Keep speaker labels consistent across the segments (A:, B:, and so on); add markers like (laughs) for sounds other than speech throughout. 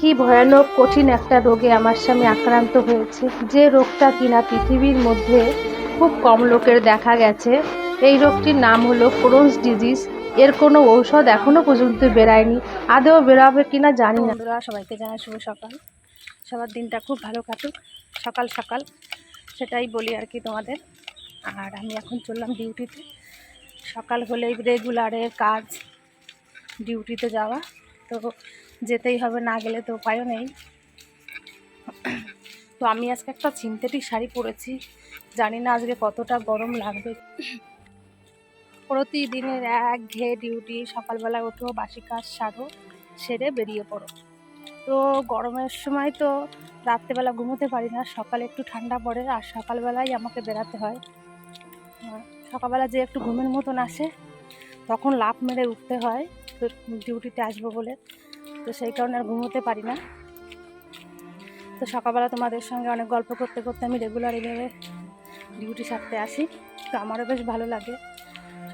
A: কি ভয়ানক, কঠিন একটা রোগে আমার স্বামী আক্রান্ত হয়েছে। যে রোগটা কিনা পৃথিবীর মধ্যে খুব কম লোকের দেখা গেছে, এই রোগটির নাম হলো ক্রোনস ডিজিজ। এর কোনো ঔষধ এখনও পর্যন্ত বেরায়নি। আদেও বেরাবে কিনা জানি না। বন্ধুরা, সবাইকে জানাই শুভ সকাল। সবার দিনটা খুব ভালো কাটুক। সকাল সকাল, সেটাই বলি আর কি তোমাদের। আর আমি এখন চললাম ডিউটিতে। সকাল হলেই রেগুলারের কাজ, ডিউটিতে যাওয়া। তো যেতেই হবে, না গেলে তো উপায়ও নেই। তো আমি আজকে একটা সিনথেটিক শাড়ি পরেছি। জানি না আজকে কতটা গরম লাগবে। প্রতিদিনের এক ঘেয়ে ডিউটি, সকালবেলা ওঠো, বাসি কাজ সারো, সেরে বেরিয়ে পড়ো। তো গরমের সময় তো রাত্রেবেলা ঘুমোতে পারি না, সকালে একটু ঠান্ডা পড়ে আর সকালবেলাই আমাকে বেরাতে হয়। সকালবেলা যে একটু ঘুমের মতন আসে, তখন লাফ মেরে উঠতে হয় ডিউটিতে আসব বলে। তো সেই কারণে আর ঘুমোতে পারি না। তো সকালবেলা তোমাদের সঙ্গে অনেক গল্প করতে করতে আমি রেগুলার এইভাবে ডিউটি সারতে আসি। তো আমারও বেশ ভালো লাগে।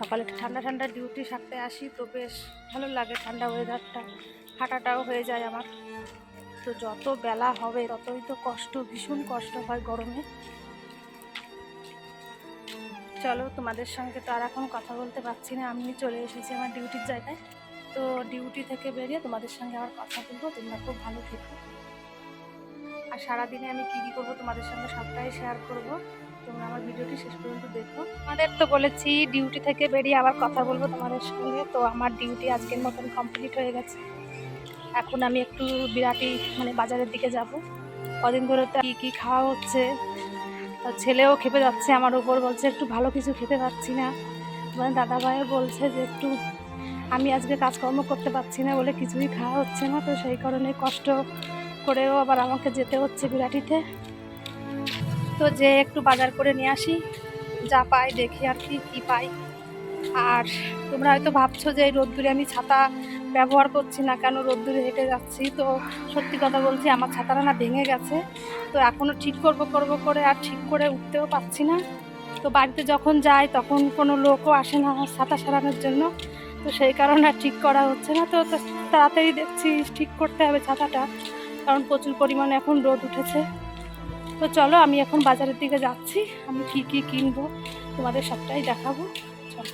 A: সকালে ঠান্ডা ঠান্ডা ডিউটি সারতে আসি তো বেশ ভালো লাগে ঠান্ডা ওয়েদারটা হাঁটাটাও হয়ে যায় আমার। তো যত বেলা হবে ততই তো কষ্ট, ভীষণ কষ্ট হয় গরমে। চলো তোমাদের সঙ্গে তো আর এখন কথা বলতে পারছি না। আমি চলে এসেছি আমার ডিউটির জায়গায়। তো ডিউটি থেকে বেরিয়ে তোমাদের সঙ্গে আবার কথা বলব, তোমরা খুব ভালো থেকো। আর সারাদিনে আমি কী কী করব তোমাদের সঙ্গে সবটাই শেয়ার করব। তোমরা আমার ভিডিওটি শেষ পর্যন্ত দেখো। আমাদের তো বলেছি ডিউটি থেকে বেরিয়ে আবার কথা বলব তোমাদের সঙ্গে, তো আমার ডিউটি আজকের মতন কমপ্লিট হয়ে গেছে। এখন আমি একটু বিরাটি মানে বাজারের দিকে যাব। কদিন ধরে তো কী কী খাওয়া হচ্ছে ছেলেও খেপে যাচ্ছে আমার উপর, বলছে একটু ভালো কিছু খেতে পাচ্ছি না। মানে দাদা ভাইও বলছে যে একটু আমি আজকে কাজকর্ম করতে পারছি না বলে কিছুই খাওয়া হচ্ছে না, তো সেই কারণে কষ্ট করেও আবার আমাকে যেতে হচ্ছে বিরাটিতে। তো যে একটু বাজার করে নিয়ে আসি, যা পাই দেখি আর কি, কী পাই। আর তোমরা হয়তো ভাবছ যে এই রোদ্দুরে আমি ছাতা ব্যবহার করছি না কেন, রোদ্দুরে হেঁটে যাচ্ছি। তো সত্যি কথা বলছি, আমার ছাতাটা না ভেঙে গেছে। তো এখনও ঠিক করব করব করে আর ঠিক করে উঠতেও পারছি না। তো বাড়িতে যখন যাই, তখন কোনো লোকও আসে না ছাতা সারানোর জন্য। তো সেই কারণে আর ঠিক করা হচ্ছে না। তো তাড়াতাড়ি দেখছি ঠিক করতে হবে ছাতাটা, কারণ প্রচুর পরিমাণে এখন রোদ উঠেছে। তো চলো, আমি এখন বাজারের দিকে যাচ্ছি। আমি কি কি কিনবো তোমাদের সবটাই দেখাবো। চলো।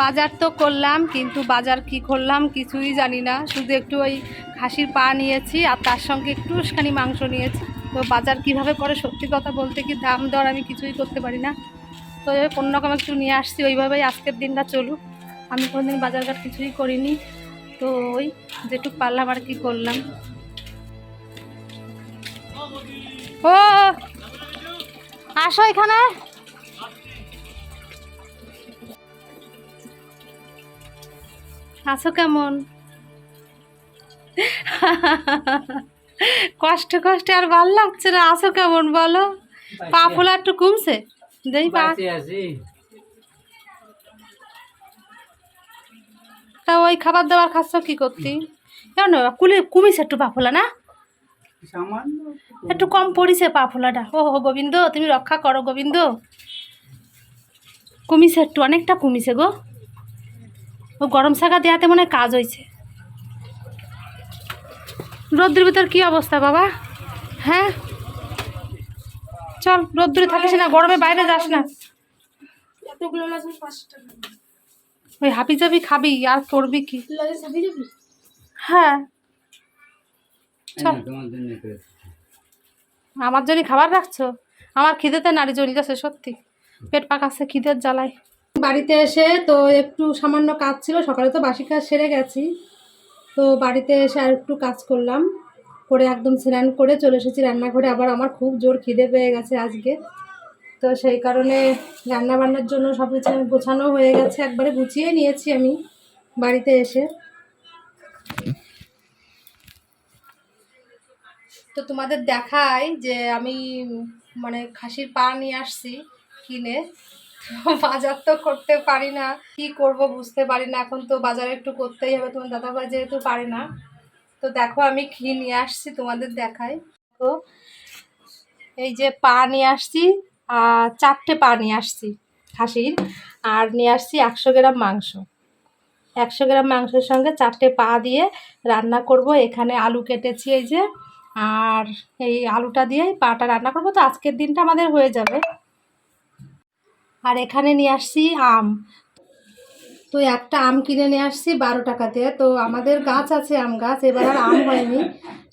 A: বাজার তো করলাম, কিন্তু বাজার কি করলাম কিছুই জানি না। শুধু একটু ওই খাসির পা নিয়েছি আর তার সঙ্গে একটুখানি মাংস নিয়েছি। তো বাজার কীভাবে করে সত্যি কথা বলতে কি দাম দর আমি কিছুই করতে পারি না। তো কোনো রকম একটু নিয়ে আসছি, ওইভাবেই আজকের দিনটা চলুক। আমি কোনোদিন বাজারঘাট কিছুই করিনি। তো ওই যেটুক পারলাম আর কি করলাম। ও, আসো এখানে। আছো কেমন? কষ্ট কষ্টে আর ভালো লাগছে না। আছো কেমন বলো? পা ফোলা একটু কমছে? দেই পা। তা ওই খাবার দাবার খাচ্ছ কি করতি? কেন কুলি কমিছে একটু পা ফোলা না? একটু কম পড়িছে পা ফোলাটা। ও হো গোবিন্দ তুমি রক্ষা করো গোবিন্দ। কমিছে একটু অনেকটা কমিছে গো। ও গরম শাখা দেওয়াতে মনে কাজ হয়েছে রোদ্রের ভিতর কি অবস্থা বাবা? হ্যাঁ? চল রোদ্দুরে থাকিস না গরমে বাইরে যাস না। ওই হাবি জাবি খাবি আর করবি কি? হ্যাঁ। চল।
B: তোমার জন্য করেছি।
A: আমার জন্য খাবার রাখছো? আমার খিদেতে নাড়ি জ্বলি যাচ্ছে সত্যি। পেট পাকাচ্ছে খিদের জ্বালায়। বাড়িতে এসে তো একটু সামান্য কাজ ছিল, সকালে তো বাসি কাজ সেরে গেছি। তো বাড়িতে এসে আর একটু কাজ করলাম, করে একদম স্নান করে চলে এসেছি রান্নাঘরে। আবার আমার খুব জোর খিদে পেয়ে গেছে আজকে। তো সেই কারণে রান্না বান্নার জন্য সব কিছু গোছানো হয়ে গেছে, একবারে গুছিয়ে নিয়েছি আমি বাড়িতে এসে। তো তোমাদের দেখাই যে আমি মানে খাসির পা নিয়ে আসছি কিনে। (laughs) বাজার তো করতে পারি না। কি করব বুঝতে পারি না। এখন তো বাজারে একটু করতেই হবে। তোমার দাদাভাই যেহেতু পারে না, তো দেখো আমি ঘি নিয়ে আসছি তোমাদের দেখাই। তো এই যে পা নিয়ে আসছি, আর চারটে পা নিয়ে আসছি খাসির। আর নিয়ে আসছি একশো গ্রাম মাংস। একশো গ্রাম মাংসের সঙ্গে চারটে পা দিয়ে রান্না করব। এখানে আলু কেটেছি এই যে। আর এই আলুটা দিয়ে পাটা রান্না করব। তো আজকের দিনটা আমাদের হয়ে যাবে। আর এখানে নিয়ে আসছি আম। তো একটা আম কিনে নিয়ে আসছি বারো টাকাতে। তো আমাদের গাছ আছে আম গাছ, এবার আর আম হয়নি।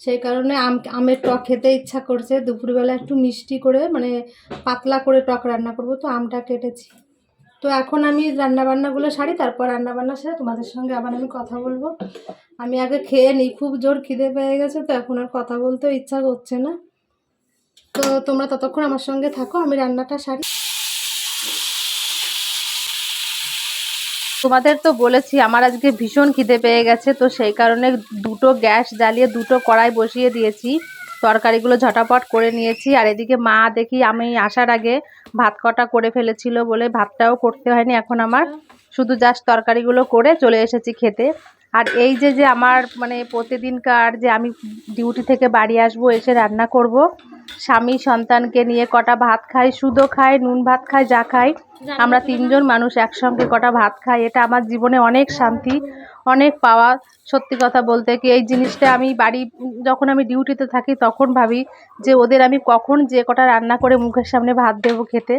A: সেই কারণে আম, আমের টক খেতে ইচ্ছা করছে। দুপুরবেলা একটু মিষ্টি করে মানে পাতলা করে টক রান্না করব, তো আমটা কেটেছি। তো এখন আমি রান্নাবান্নাগুলো সারি, তারপর রান্নাবান্না সেরে তোমাদের সঙ্গে আবার আমি কথা বলব। আমি আগে খেয়ে নিই, খুব জোর খিদে পেয়ে গেছে, তো এখন আর কথা বলতেও ইচ্ছা করছে না। তো তোমরা ততক্ষণ আমার সঙ্গে থাকো, আমি রান্নাটা সারি।
C: তোমাদের তো বলেছি, আমার আজকে ভীষণ খিদে পেয়ে গেছে, তো সেই কারণে দুটো গ্যাস জ্বালিয়ে দুটো কড়াই বসিয়ে দিয়েছি। তরকারিগুলো ঝটাপট করে নিয়েছি, আর এদিকে মা দেখি আমি আসার আগে ভাত কটা করে ফেলেছিল বলে ভাতটাও করতে হয়নি, এখন আমার। শুধু জাস্ট তরকারিগুলো করে চলে এসেছি খেতে। আর এই যে যে আমার মানে প্রতিদিনকার যে আমি ডিউটি থেকে বাড়ি আসব এসে রান্না করব। স্বামী সন্তানকে নিয়ে কটা ভাত খাই শুধু খাই নুন ভাত খাই যা খাই। আমরা তিনজন মানুষ একসঙ্গে কটা ভাত খাই এটা আমার জীবনে অনেক শান্তি অনেক পাওয়া। সত্যি কথা বলতে কি এই জিনিসটা আমি বাড়ি যখন আমি ডিউটিতে থাকি তখন ভাবি যে ওদের আমি কখন যে কটা রান্না করে মুখের সামনে ভাত দেবো খেতে।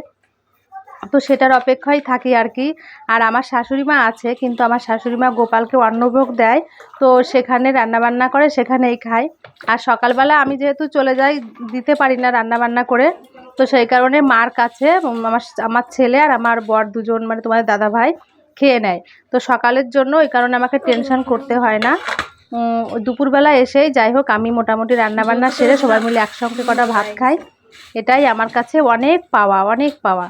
C: তো সেটার অপেক্ষায় থাকি আর কি। আর আমার শাশুড়ি মা আছে, কিন্তু আমার শাশুড়ি মা গোপালকে অন্নভোগ দেয়, তো সেখানে রান্নাবান্না করে, সেখানেই খায়। আর সকালবেলা আমি যেহেতু চলে যাই, দিতে পারি না রান্নাবান্না করে, তো সেই কারণে মার কাছে আমার আমার ছেলে আর আমার বর দুজন মানে তোমাদের দাদা ভাই খেয়ে নেয়। তো সকালের জন্য এই কারণে আমাকে টেনশন করতে হয় না। দুপুরবেলা এসেই যাই হোক, আমি মোটামুটি রান্নাবান্না সেরে সবাই মিলে একসঙ্গে কটা ভাত খাই। এটাই আমার কাছে অনেক পাওয়া অনেক পাওয়া।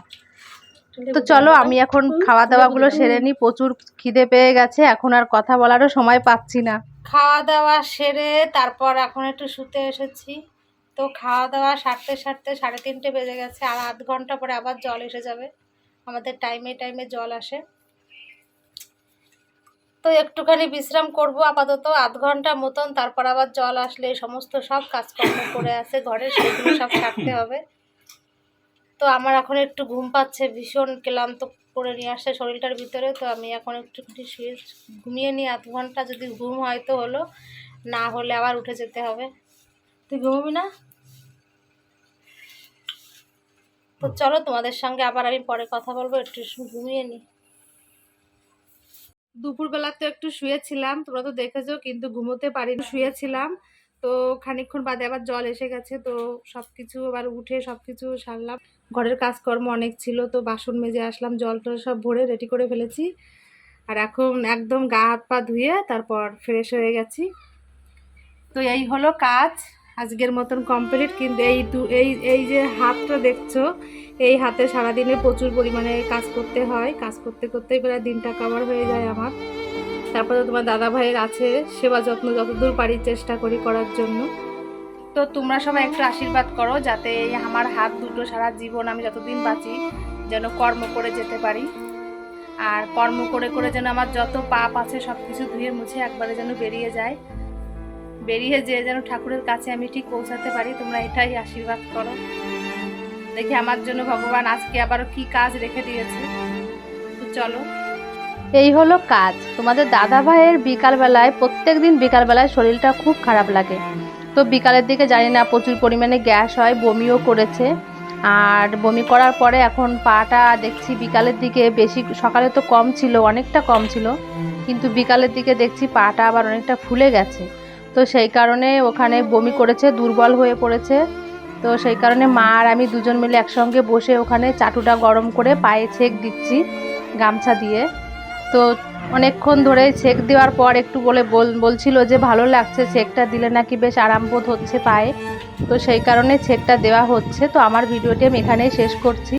C: তো চলো, আমি এখন খাওয়া দাওয়াগুলো সেরে নিই। প্রচুর খিদে পেয়ে গেছে, এখন আর কথা বলারও সময় পাচ্ছি না।
A: খাওয়া দাওয়া সেরে তারপর এখন একটু শুতে এসেছি। তো খাওয়া দাওয়া সারতে সারতে সাড়ে তিনটে বেজে গেছে, আর আধ ঘণ্টা পরে আবার জল এসে যাবে। আমাদের টাইমে টাইমে জল আসে। তো একটুখানি বিশ্রাম করব আপাতত, আধ ঘণ্টা মতন, তারপর আবার জল আসলে সমস্ত সব কাজকর্ম করে আছে ঘরে সেগুলো সব সারতে হবে। তো আমার এখন একটু ঘুম পাচ্ছে ভীষণ ক্লান্ত করে নিয়ে আসছে শরীরটার ভিতরে। তো আমি এখন একটুখানি শুয়ে ঘুমিয়ে নিই আধ ঘণ্টা যদি ঘুম হয় তো হলো না হলে আবার উঠে যেতে হবে। তুই ঘুমবি না? তো চলো তোমাদের সঙ্গে আবার আমি পরে কথা বলব একটু ঘুমিয়ে নিই দুপুরবেলা তো একটু শুয়েছিলাম তোমরা তো দেখেছ কিন্তু ঘুমোতে পারিনি শুয়েছিলাম। তো খানিকক্ষণ বাদে আবার জল এসে গেছে, তো সব কিছু আবার উঠে সব কিছু সারলাম। ঘরের কাজকর্ম অনেক ছিল, তো বাসন মেজে আসলাম, জল টল সব ভরে রেডি করে ফেলেছি। আর এখন একদম গা হাত পা ধুয়ে তারপর ফ্রেশ হয়ে গেছি। তো এই হলো কাজ, আজকের মতন কমপ্লিট কিন্তু এই দু, এই এই যে হাতটা দেখছ, এই হাতে সারাদিনে প্রচুর পরিমাণে কাজ করতে হয়। কাজ করতে করতেই প্রায় দিনটা কভার হয়ে যায় আমার। তারপরে তোমার দাদা ভাইয়ের আছে, সেবা যত্ন যতদূর পারি চেষ্টা করি করার জন্য। তো তোমরা সবাই একটু আশীর্বাদ করো যাতে আমার হাত দুটো সারা জীবন আমি যতদিন বাঁচি যেন কর্ম করে যেতে পারি। আর কর্ম করে করে যেন আমার যত পাপ আছে সব কিছু ধুয়ে মুছে একবারে যেন বেরিয়ে যায়। বেরিয়ে যেয়ে যেন ঠাকুরের কাছে আমি ঠিক পৌঁছাতে পারি, তোমরা এটাই আশীর্বাদ করো। দেখি আমার জন্য ভগবান আজকে আবারও কি কাজ রেখে দিয়েছে। তো চলো।
C: এই হলো কাজ। তোমাদের দাদা ভাইয়ের বিকালবেলায় প্রত্যেক দিন বিকালবেলায় শরীরটা খুব খারাপ লাগে। তো বিকালের দিকে জানি না, প্রচুর পরিমাণে গ্যাস হয়, বমিও করেছে। আর বমি করার পরে এখন পাটা দেখছি বিকালের দিকে বেশি, সকালে তো কম ছিল, অনেকটা কম ছিল। কিন্তু বিকালের দিকে দেখছি পাটা আবার অনেকটা ফুলে গেছে। তো সেই কারণে ওখানে বমি করেছে, দুর্বল হয়ে পড়েছে। তো সেই কারণে মা আর আমি দুজন মিলে একসঙ্গে বসে ওখানে চাটুটা গরম করে পায়ে ছেক দিচ্ছি, গামছা দিয়ে। তো অনেকক্ষণ ধরে ছেক দেওয়ার পর একটু বলে বল, বলছিল যে ভালো লাগছে ছেকটা দিলে নাকি বেশ আরাম বোধ হচ্ছে পায়ে। তো সেই কারণে ছেকটা দেওয়া হচ্ছে। তো আমার ভিডিওটি আমি এখানেই শেষ করছি।